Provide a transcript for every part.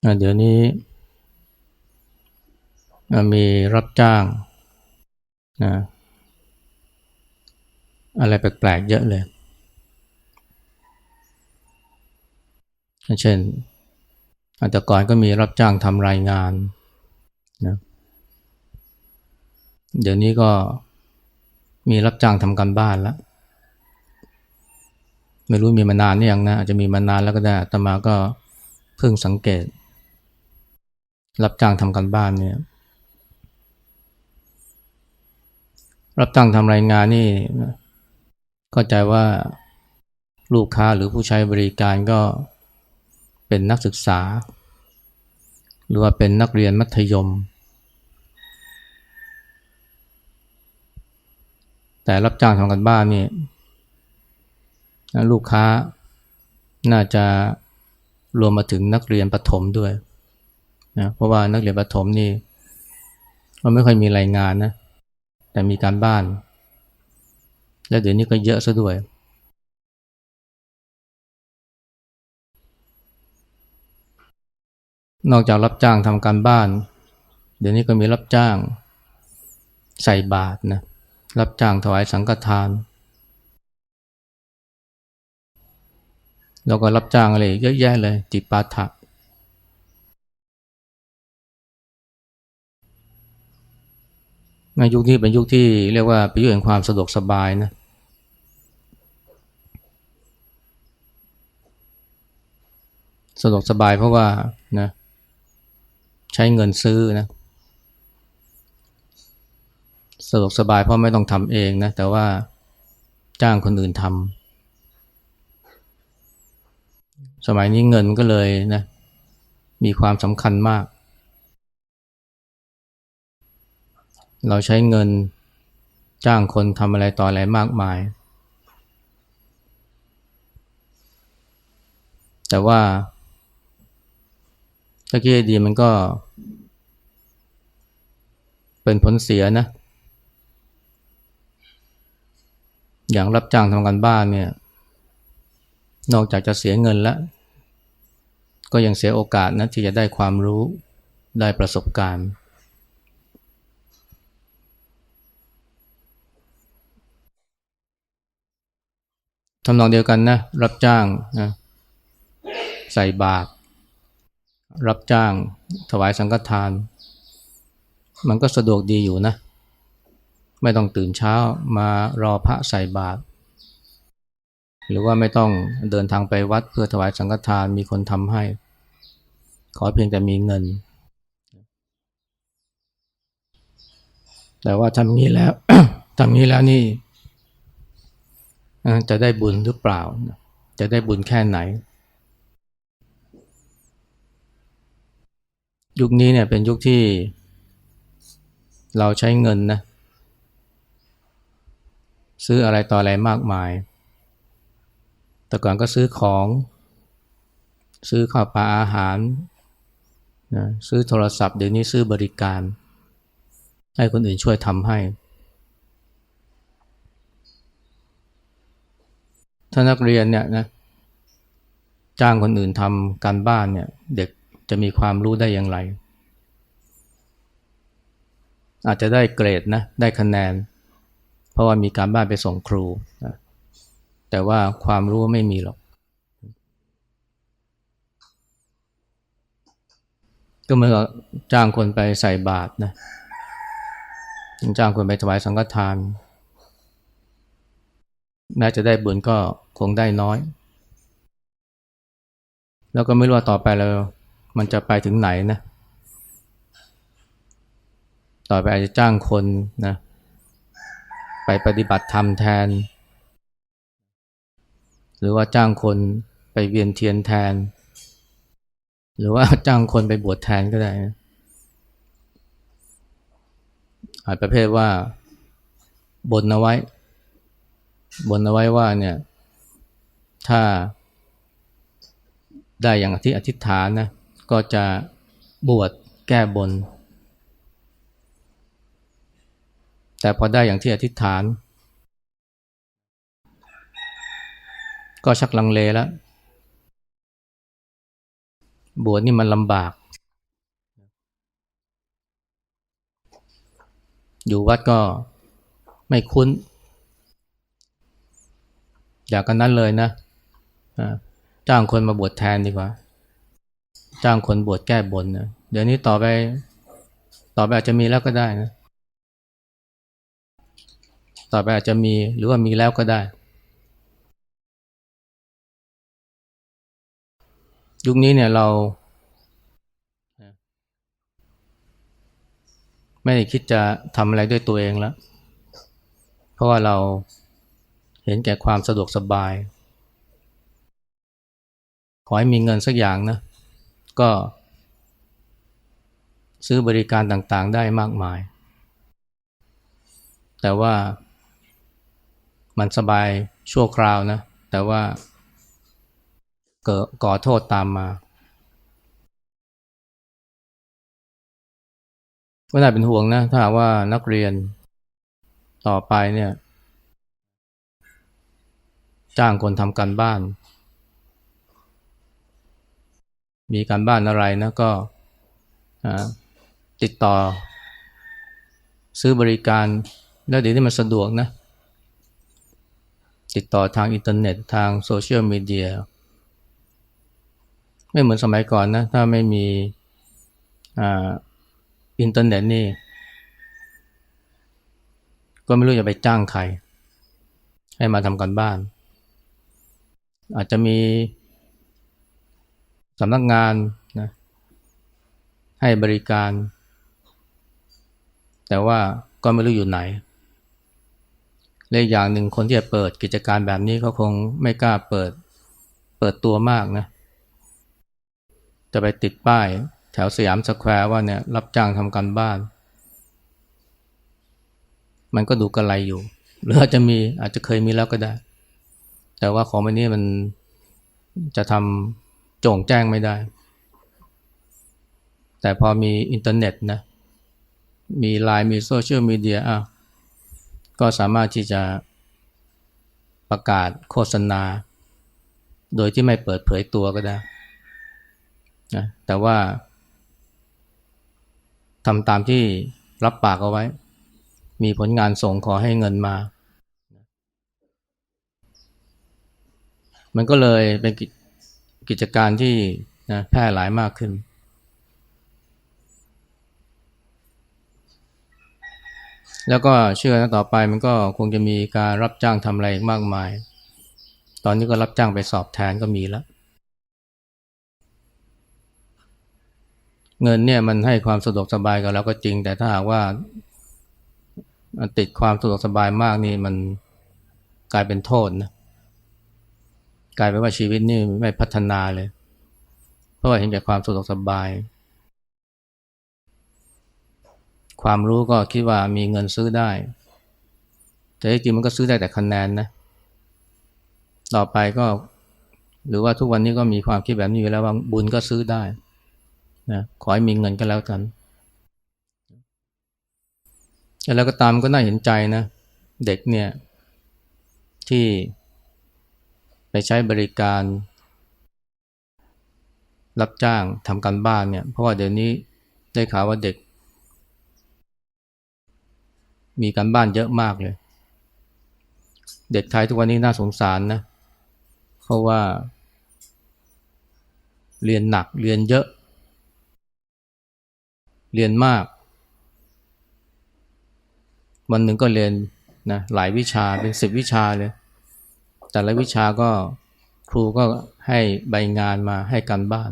เดี๋ยวนี้มีรับจ้างนะอะไรแปลกๆเยอะเลย เช่นแต่ก่อนก็มีรับจ้างทำรายงานนะเดี๋ยวนี้ก็มีรับจ้างทำการบ้านแล้ว ไม่รู้มีมานานหรือยังนะ อาจจะมีมานานแล้วก็ได้ตมาก็เพิ่งสังเกต รับจ้างทำการบ้านเนี่ย รับจ้างทำรายงานนี่เข้าใจว่าลูกค้าหรือผู้ใช้บริการก็เป็นนักศึกษา หรือว่าเป็นนักเรียนมัธยม แต่รับจ้างทำกันบ้านนี่ลูกค้าน่าจะรวมมาถึงนักเรียนประถมด้วย นะเพราะว่านักเรียนประถมนี่มันไม่ค่อยมีรายงานนะ แต่มีการบ้าน และเดี๋ยวนี้ก็เยอะซะด้วย นอกจากรับจ้างทำการบ้าน เดี๋ยวนี้ก็มีรับจ้างใส่บาตรนะรับจ้างถวายสังฆทาน แล้วก็รับจ้างอะไรเยอะแยะเลยจิปาถะใน ยุคนี้เป็นยุคที่เรียกว่าเป็นยุคแห่งความสะดวกสบายนะสะดวกสบายเพราะว่านะใช้เงินซื้อนะสะดวกสบายเพราะไม่ต้องทำเองนะแต่ว่าจ้างคนอื่นทำสมัยนี้เงินก็เลยนะมีความสำคัญมาก เราใช้เงินจ้างคนทำอะไรต่ออะไรมากมาย แต่ว่าถ้าคิดดีมันก็ เป็นผลเสียนะ อย่างรับจ้างทำกันบ้านเนี่ย นอกจากจะเสียเงินแล้ว ก็ยังเสียโอกาสนะที่จะได้ความรู้ได้ประสบการณ์ ทำนองเดียวกันนะรับจ้างนะใส่บาตรรับจ้างถวายสังฆทาน มันก็สะดวกดีอยู่นะ ไม่ต้องตื่นเช้ามารอพระใส่บาตรหรือว่าไม่ต้องเดินทางไปวัดเพื่อถวายสังฆทานมีคนทำให้ ขอเพียงแต่มีเงิน แต่ว่าทำงี้แล้วทำงี้แล้วนี่ จะได้บุญหรือเปล่า จะได้บุญแค่ไหน ยุคนี้เนี่ยเป็นยุคที่เราใช้เงินนะ ซื้ออะไรต่ออะไรมากมาย แต่ก่อนก็ซื้อของ ซื้อข้าวปลาอาหารนะซื้อโทรศัพท์เดี๋ยวนี้ซื้อบริการ ให้คนอื่นช่วยทำให้ ถ้านักเรียนเนี่ยนะจ้างคนอื่นทำการบ้านเนี่ย เด็กจะมีความรู้ได้อย่างไร อาจจะได้เกรดนะได้คะแนน เพราะว่ามีการบ้านไปส่งครูนะแต่ว่าความรู้ไม่มีหรอก ก็เหมือนกับจ้างคนไปใส่บาตรนะจ้างคนไปถวายสังฆทาน แม้จะได้บุญก็คงได้น้อย แล้วก็ไม่รู้ว่าต่อไปเรามันจะไปถึงไหนนะ ต่อไปอาจจะจ้างคนนะ ไปปฏิบัติธรรมแทน หรือว่าจ้างคนไปเวียนเทียนแทน หรือว่าจ้างคนไปบวชแทนก็ได้นะอาจประเภทว่าบนเอาไว้ บนเอาไว้ว่าเนี่ยถ้าได้อย่างที่อธิษฐานนะก็จะบวชแก้บน แต่พอได้อย่างที่อธิษฐาน ก็ชักลังเลแล้ว บวชนี่มันลำบาก อยู่วัดก็ไม่คุ้น อยากกันนั้นเลยนะจ้างคนมาบวชแทนดีกว่า จ้างคนบวชแก้บนนะเดี๋ยวนี้ต่อไป ต่อไปอาจจะมีแล้วก็ได้นะต่อไปอาจจะมีหรือว่ามีแล้วก็ได้ ยุคนี้เนี่ยเรา ไม่ได้คิดจะทำอะไรด้วยตัวเองแล้ว เพราะว่าเรา เห็นแก่ความสะดวกสบาย ขอให้มีเงินสักอย่างนะ ก็ซื้อบริการต่างๆได้มากมาย แต่ว่ามันสบายชั่วคราวนะ แต่ว่าเกิดก่อโทษตามมาก็น่าเป็นห่วงนะ ถ้าว่านักเรียนต่อไปเนี่ย จ้างคนทำการบ้าน มีการบ้านอะไรนะก็ติดต่อ ซื้อบริการแล้วเดี๋ยวนี้มันสะดวกนะ ติดต่อทางอินเทอร์เน็ตทางโซเชียลมีเดียไม่เหมือนสมัยก่อนนะ ถ้าไม่มีอินเทอร์เน็ตนี่ ก็ไม่รู้จะไปจ้างใคร ให้มาทำกันบ้าน อาจจะมีสำนักงานนะให้บริการ แต่ว่าก็ไม่รู้อยู่ไหนเลขอย่างหนึ่งคนที่จะเปิดกิจการแบบนี้เขาคงไม่กล้าเปิดเปิดตัวมากนะ จะไปติดป้ายแถวสยามสแควร์ว่าเนี่ยรับจ้างทำการบ้าน มันก็ดูกระไรอยู่ หรืออาจจะมีอาจจะเคยมีแล้วก็ได้ แต่ว่าของแบบนี้มันจะทำโจ่งแจ้งไม่ได้ แต่พอมีอินเทอร์เน็ตนะ มีไลน์มีโซเชียลมีเดียอะก็สามารถที่จะประกาศโฆษณา โดยที่ไม่เปิดเผยตัวก็ได้นะแต่ว่าทำตามที่รับปากเอาไว้ มีผลงานส่งขอให้เงินมา มันก็เลยเป็นกิจการที่นะแพร่หลายมากขึ้น แล้วก็เชื่อนะต่อไปมันก็คงจะมีการรับจ้างทำอะไรมากมาย ตอนนี้ก็รับจ้างไปสอบแทนก็มีแล้ว เงินเนี่ยมันให้ความสะดวกสบายกับเราก็จริง แต่ถ้าหากว่าติดความสะดวกสบายมากนี่มันกลายเป็นโทษนะ กลายเป็นว่าชีวิตนี่ไม่พัฒนาเลย เพราะว่าเห็นแก่ความสะดวกสบาย ความรู้ก็คิดว่ามีเงินซื้อได้ แต่จริงมันก็ซื้อได้แต่คะแนนนะ ต่อไปก็หรือว่าทุกวันนี้ก็มีความคิดแบบนี้อยู่แล้วว่าบุญก็ซื้อได้นะขอให้มีเงินก็แล้วกัน แล้วก็ตามก็น่าเห็นใจนะ เด็กเนี่ยที่ ไปใช้บริการ รับจ้างทำการบ้านเนี่ย เพราะว่าเดี๋ยวนี้ได้ข่าวว่าเด็ก มีการบ้านเยอะมากเลย เด็กไทยทุกวันนี้น่าสงสารนะ เพราะว่า เรียนหนักเรียนเยอะ เรียนมาก วันหนึ่งก็เรียนนะหลายวิชาเป็นสิบวิชาเลย แต่ละวิชาก็ครูก็ให้ใบงานมาให้กันบ้าน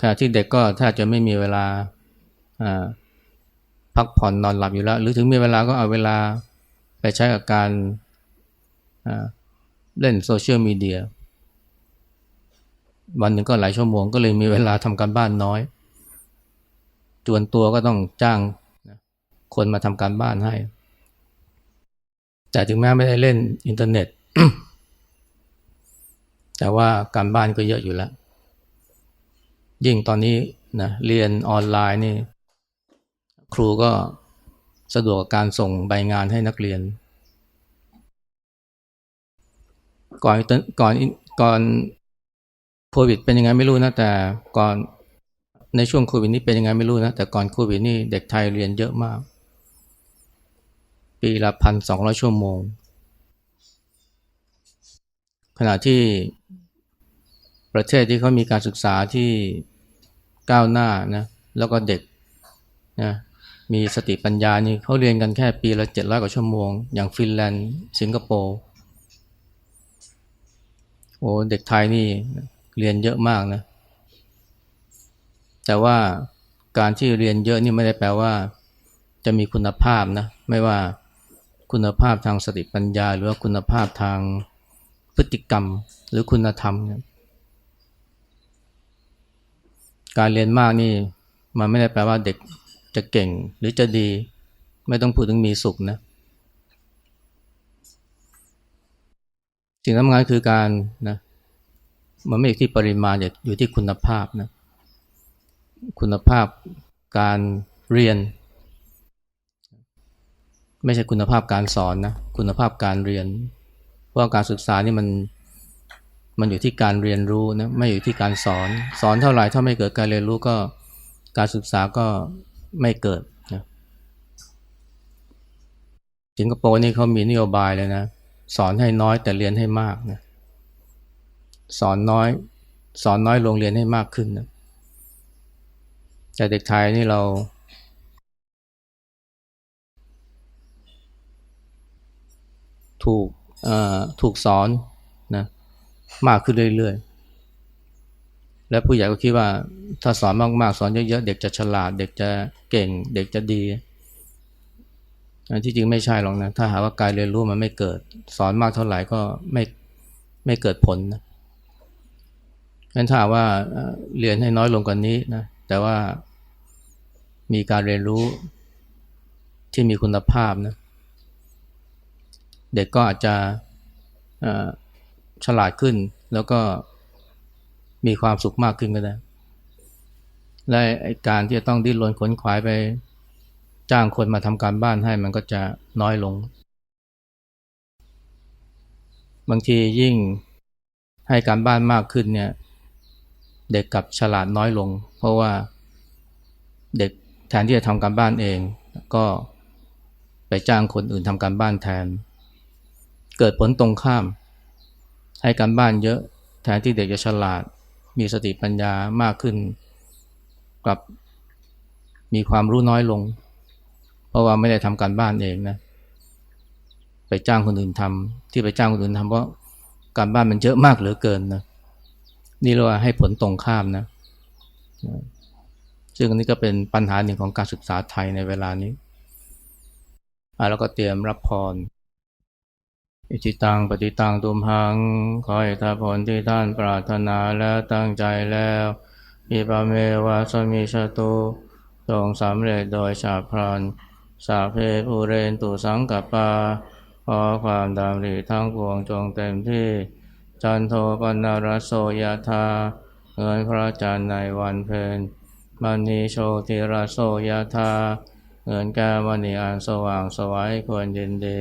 ขณะที่เด็กก็ถ้าจะไม่มีเวลาพักผ่อนนอนหลับอยู่แล้ว หรือถึงมีเวลาก็เอาเวลาไปใช้กับการเล่นโซเชียลมีเดียวันหนึ่งก็หลายชั่วโมงก็เลยมีเวลาทำการบ้านน้อย จวนตัวก็ต้องจ้างคนมาทำการบ้านให้ แต่ถึงแม้ไม่ได้เล่นอินเทอร์เน็ต แต่ว่าการบ้านก็เยอะอยู่แล้ว ยิ่งตอนนี้นะเรียนออนไลน์นี่ ครูก็สะดวกการส่งใบงานให้นักเรียน ก่อนก่อนก่อนโควิดเป็นยังไงไม่รู้นะ แต่ก่อนในช่วงโควิดนี้เป็นยังไงไม่รู้นะ แต่ก่อนโควิดนี่เด็กไทยเรียนเยอะมาก ปีละพันสองร้อยชั่วโมง ขณะที่ประเทศที่เขามีการศึกษาที่ก้าวหน้านะแล้วก็เด็กนะมีสติปัญญานี่เขาเรียนกันแค่ปีละเจ็ดร้อยกว่าชั่วโมง อย่างฟินแลนด์ สิงคโปร์โอ้เด็กไทยนี่เรียนเยอะมากนะ แต่ว่าการที่เรียนเยอะนี่ไม่ได้แปลว่า จะมีคุณภาพนะ ไม่ว่า คุณภาพทางสติปัญญา หรือว่าคุณภาพทางพฤติกรรมหรือคุณธรรมเนี่ยการเรียนมากนี่มันไม่ได้แปลว่าเด็กจะเก่งหรือจะดี ไม่ต้องพูดถึงมีสุขนะสิ่งสำคัญคือการนะมันไม่อยู่ที่ปริมาณอยู่ที่คุณภาพนะคุณภาพการเรียน ไม่ใช่คุณภาพการสอนนะคุณภาพการเรียนเพราะการศึกษานี่มันมันอยู่ที่การเรียนรู้นะไม่อยู่ที่การสอน สอนเท่าไหร่ถ้าไม่เกิดการเรียนรู้ก็การศึกษาก็ไม่เกิดนะสิงคโปร์นี่เขามีนโยบายเลยนะ สอนให้น้อยแต่เรียนให้มากนะสอนน้อย สอนน้อยลงเรียนให้มากขึ้นนะแต่เด็กไทยนี่เรา ถูกถูกสอนนะมากขึ้นเรื่อยๆ และผู้ใหญ่ก็คิดว่าถ้าสอนมากๆ สอนเยอะๆ เด็กจะฉลาด เด็กจะเก่ง เด็กจะดีที่จริงไม่ใช่หรอกนะ ถ้าหากว่าการเรียนรู้มันไม่เกิด สอนมากเท่าไหร่ก็ไม่ไม่เกิดผลนะงั้นถ้าว่าเรียนให้น้อยลงกว่านี้นะ แต่ว่ามีการเรียนรู้ที่มีคุณภาพนะ เด็กก็อาจจะฉลาดขึ้น แล้วก็มีความสุขมากขึ้นก็ได้ และการที่จะต้องดิ้นรนขนขวายไปจ้างคนมาทำการบ้านให้มันก็จะน้อยลง บางทียิ่งให้การบ้านมากขึ้นเนี่ย เด็กกับฉลาดน้อยลง เพราะว่าเด็กแทนที่จะทำการบ้านเอง ก็ไปจ้างคนอื่นทำการบ้านแทน เกิดผลตรงข้าม ให้การบ้านเยอะแทนที่เด็กจะฉลาด มีสติปัญญามากขึ้น กลับมีความรู้น้อยลง เพราะว่าไม่ได้ทำการบ้านเองนะ ไปจ้างคนอื่นทำที่ไปจ้างคนอื่นทำเพราะการบ้านมันเยอะมากเหลือเกินนะนี่เรียกว่าให้ผลตรงข้ามนะ ซึ่งอันนี้ก็เป็นปัญหาหนึ่งของการศึกษาไทยในเวลานี้อ่าแล้วก็เตรียมรับพร อิจิตังปฏิตังตุมหัง ขอให้ทผลที่ท่านปรารถนาแล้วตั้งใจแล้วอิปเมวะสมิชตุจงสำเร็จโดยชาพรันสาเพภูเรนตุสังกปาขอความดำริทั้งปวงจงเต็มที่ จันโทปนารโสยธาเงินพระจันทร์ในวันเพนมณีโชติรโสยธาเงินแก้มณีอันสว่างสวัยควรยินดี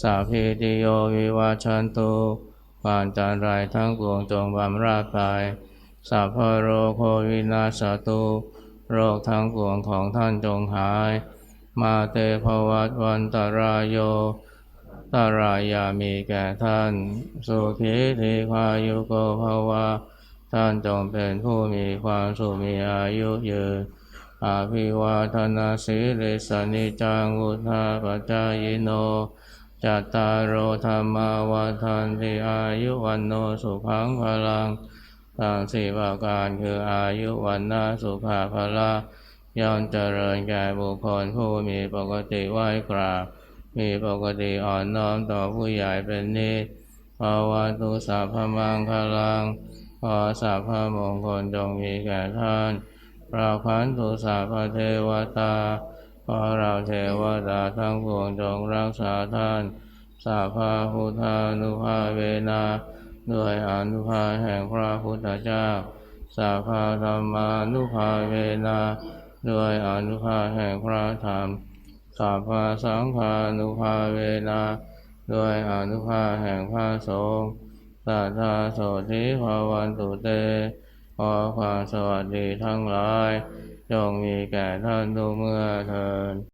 สาพีติโยวิวาชันตุปานจารายทั้งปวงจงบำราดไปสัพโรโควินาสตุโรคทั้งปวงของท่านจงหาย มาเตภวัตวันตรายโยตารายามีแก่ท่านสุขีทีคายุโกภาวะท่านจงเป็นผู้มีความสุขมีอายุยืนอาภิวาทนาสิริสนิจังุทธาปจายโน จัตตารโอธรรมาวาทันติอายุวันโนสุขังพลังทั้งสี่ประการคืออายุวันนาสุขาพละย่อมเจริญแก่บุคคลผู้มีปกติไหวกราบ มีปกติอ่อนน้อมต่อผู้ใหญ่เป็นนิสภาวะตุสัพพมังคลังขอสัพพมงคลจงมีแก่ท่านพระพันตุสัพพเทวตา ขอเราเทวดาทั้งปวงจงรักษาท่านสาภาพุทธานุภาเวนาด้วยอนุภาแห่งพระพุทธเจ้าสาภาธรรมานุภาเวนาด้วยอนุภาแห่งพระธรรมสาภาสังฆานุภาเวนาด้วยอนุภาแห่งพระสงฆ์สัทธาโสธิภาวันตุเตขอความสวัสดีทั้งหลาย จงมีแก่ท่านทุกเมื่อเทิน